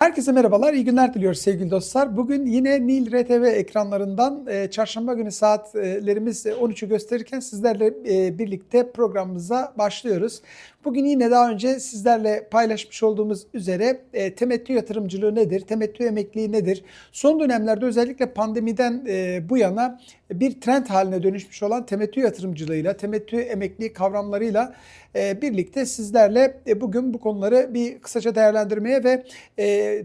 Herkese merhabalar, iyi günler diliyoruz sevgili dostlar. Bugün yine Nil RTV ekranlarından e, çarşamba günü saatlerimiz 13'ü gösterirken sizlerle e, birlikte programımıza başlıyoruz. Bugün yine daha önce sizlerle paylaşmış olduğumuz üzere e, temettü yatırımcılığı nedir, temettü emekliliği nedir? Son dönemlerde özellikle pandemiden e, bu yana bir trend haline dönüşmüş olan temettü yatırımcılığıyla, temettü emekliliği kavramlarıyla e, birlikte sizlerle e, bugün bu konuları bir kısaca değerlendirmeye ve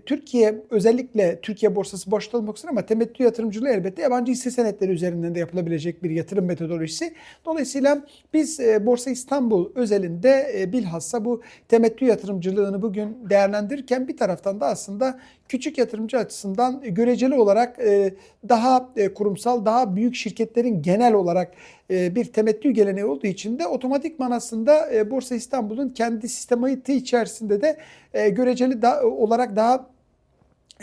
Türkiye özellikle Türkiye borsası boşta olmak üzere ama temettü yatırımcılığı elbette yabancı hisse senetleri üzerinden de yapılabilecek bir yatırım metodolojisi. Dolayısıyla biz e, Borsa İstanbul özelinde e, bilhassa bu temettü yatırımcılığını bugün değerlendirirken bir taraftan da aslında küçük yatırımcı açısından göreceli olarak e, daha e, kurumsal, daha büyük şirketlerin genel olarak e, bir temettü geleneği olduğu için de otomatikman aslında Borsa İstanbul'un kendi sistematiği içerisinde de göreceli olarak daha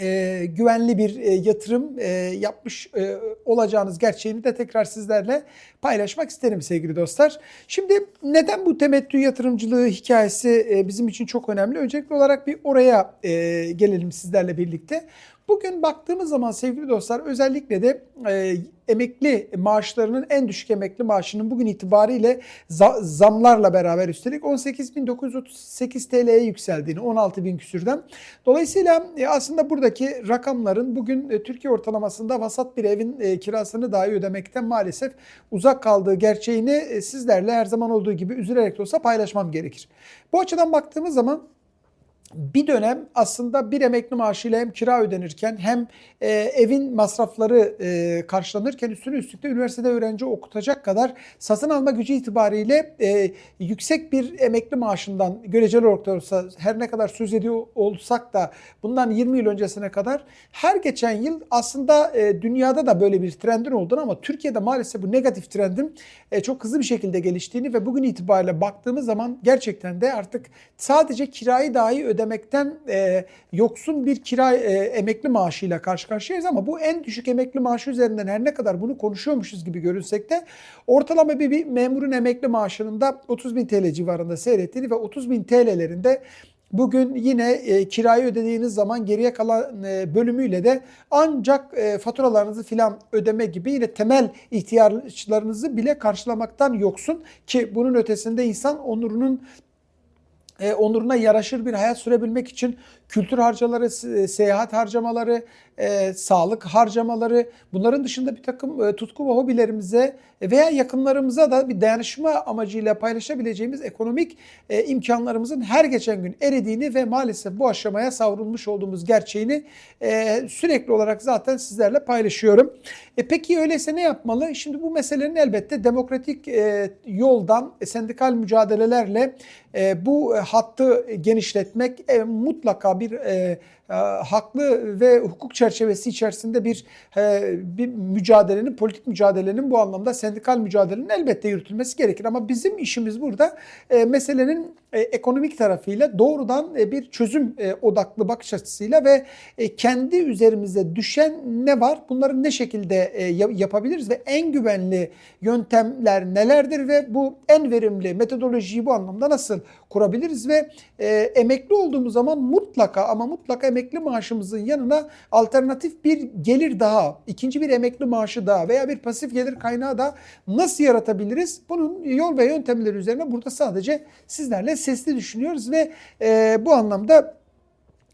e, güvenli bir e, yatırım e, yapmış e, olacağınız gerçeğini de tekrar sizlerle paylaşmak isterim sevgili dostlar. Şimdi neden bu temettü yatırımcılığı hikayesi e, bizim için çok önemli? Öncelikli olarak bir oraya e, gelelim sizlerle birlikte. Bugün baktığımız zaman sevgili dostlar özellikle de e, emekli maaşlarının en düşük emekli maaşının bugün itibariyle za- zamlarla beraber üstelik 18.938 TL'ye yükseldiğini 16.000 küsürden. Dolayısıyla e, aslında buradaki rakamların bugün e, Türkiye ortalamasında vasat bir evin e, kirasını dahi ödemekten maalesef uzak kaldığı gerçeğini e, sizlerle her zaman olduğu gibi üzülerek de olsa paylaşmam gerekir. Bu açıdan baktığımız zaman bir dönem aslında bir emekli maaşıyla hem kira ödenirken hem e, evin masrafları e, karşılanırken üstüne üstlük de üniversitede öğrenci okutacak kadar satın alma gücü itibariyle e, yüksek bir emekli maaşından göreceli olarak olsa her ne kadar söz ediyor olsak da bundan 20 yıl öncesine kadar her geçen yıl aslında e, dünyada da böyle bir trendin olduğunu ama Türkiye'de maalesef bu negatif trendin e, çok hızlı bir şekilde geliştiğini ve bugün itibariyle baktığımız zaman gerçekten de artık sadece kirayı dahi ödemekten e, yoksun bir kira e, emekli maaşıyla karşı karşıyayız ama bu en düşük emekli maaşı üzerinden her ne kadar bunu konuşuyormuşuz gibi görünsek de ortalama bir, bir memurun emekli maaşının da 30 bin TL civarında seyrettiğini ve 30 bin TL'lerinde Bugün yine e, kirayı ödediğiniz zaman geriye kalan e, bölümüyle de ancak e, faturalarınızı filan ödeme gibi yine temel ihtiyaçlarınızı bile karşılamaktan yoksun ki bunun ötesinde insan onurunun e, onuruna yaraşır bir hayat sürebilmek için kültür harcamaları, se- seyahat harcamaları, e, sağlık harcamaları, bunların dışında bir takım e, tutku ve hobilerimize veya yakınlarımıza da bir dayanışma amacıyla paylaşabileceğimiz ekonomik e, imkanlarımızın her geçen gün eridiğini ve maalesef bu aşamaya savrulmuş olduğumuz gerçeğini e, sürekli olarak zaten sizlerle paylaşıyorum. E, peki öyleyse ne yapmalı? Şimdi bu meselenin elbette demokratik e, yoldan e, sendikal mücadelelerle e, bu e, hattı genişletmek e, mutlaka bir e, e, haklı ve hukuk çerçevesi içerisinde bir e, bir mücadelenin, politik mücadelenin bu anlamda sendikal mücadelenin elbette yürütülmesi gerekir. Ama bizim işimiz burada e, meselenin e, ekonomik tarafıyla doğrudan bir çözüm odaklı bakış açısıyla ve kendi üzerimize düşen ne var? Bunları ne şekilde ya- yapabiliriz ve en güvenli yöntemler nelerdir ve bu en verimli metodolojiyi bu anlamda nasıl kurabiliriz ve emekli olduğumuz zaman mutlaka ama mutlaka emekli maaşımızın yanına alternatif bir gelir daha, ikinci bir emekli maaşı daha veya bir pasif gelir kaynağı da nasıl yaratabiliriz? Bunun yol ve yöntemleri üzerine burada sadece sizlerle sesli düşünüyoruz ve e, bu anlamda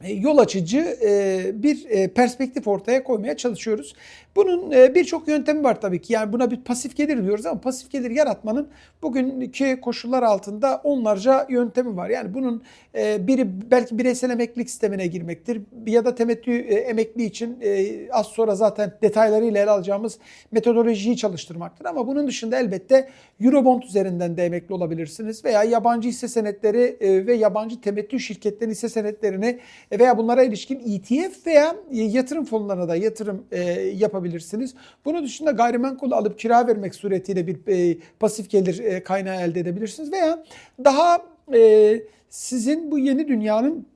yol açıcı e, bir e, perspektif ortaya koymaya çalışıyoruz. Bunun e, birçok yöntemi var tabii ki. Yani buna bir pasif gelir diyoruz ama pasif gelir yaratmanın bugünkü koşullar altında onlarca yöntemi var. Yani bunun e, biri belki bireysel emeklilik sistemine girmektir ya da temettü e, emekli için e, az sonra zaten detaylarıyla ele alacağımız metodolojiyi çalıştırmaktır. Ama bunun dışında elbette Eurobond üzerinden de emekli olabilirsiniz veya yabancı hisse senetleri e, ve yabancı temettü şirketlerinin hisse senetlerini e, veya bunlara ilişkin ETF veya e, yatırım fonlarına da yatırım e, yapabilirsiniz. Bunun dışında gayrimenkul alıp kira vermek suretiyle bir e, pasif gelir e, kaynağı elde edebilirsiniz veya daha e, sizin bu yeni dünyanın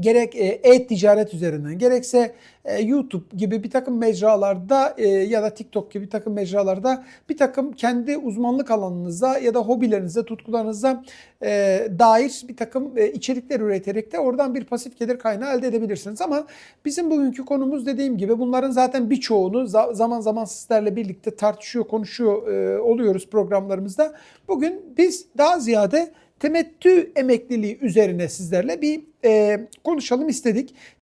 gerek e, e-ticaret üzerinden gerekse e, YouTube gibi bir takım mecralarda e, ya da TikTok gibi bir takım mecralarda bir takım kendi uzmanlık alanınıza ya da hobilerinize, tutkularınıza e, dair bir takım e, içerikler üreterek de oradan bir pasif gelir kaynağı elde edebilirsiniz. Ama bizim bugünkü konumuz dediğim gibi bunların zaten birçoğunu za- zaman zaman sizlerle birlikte tartışıyor, konuşuyor e, oluyoruz programlarımızda. Bugün biz daha ziyade temettü emekliliği üzerine sizlerle bir e, konuşalım istedik.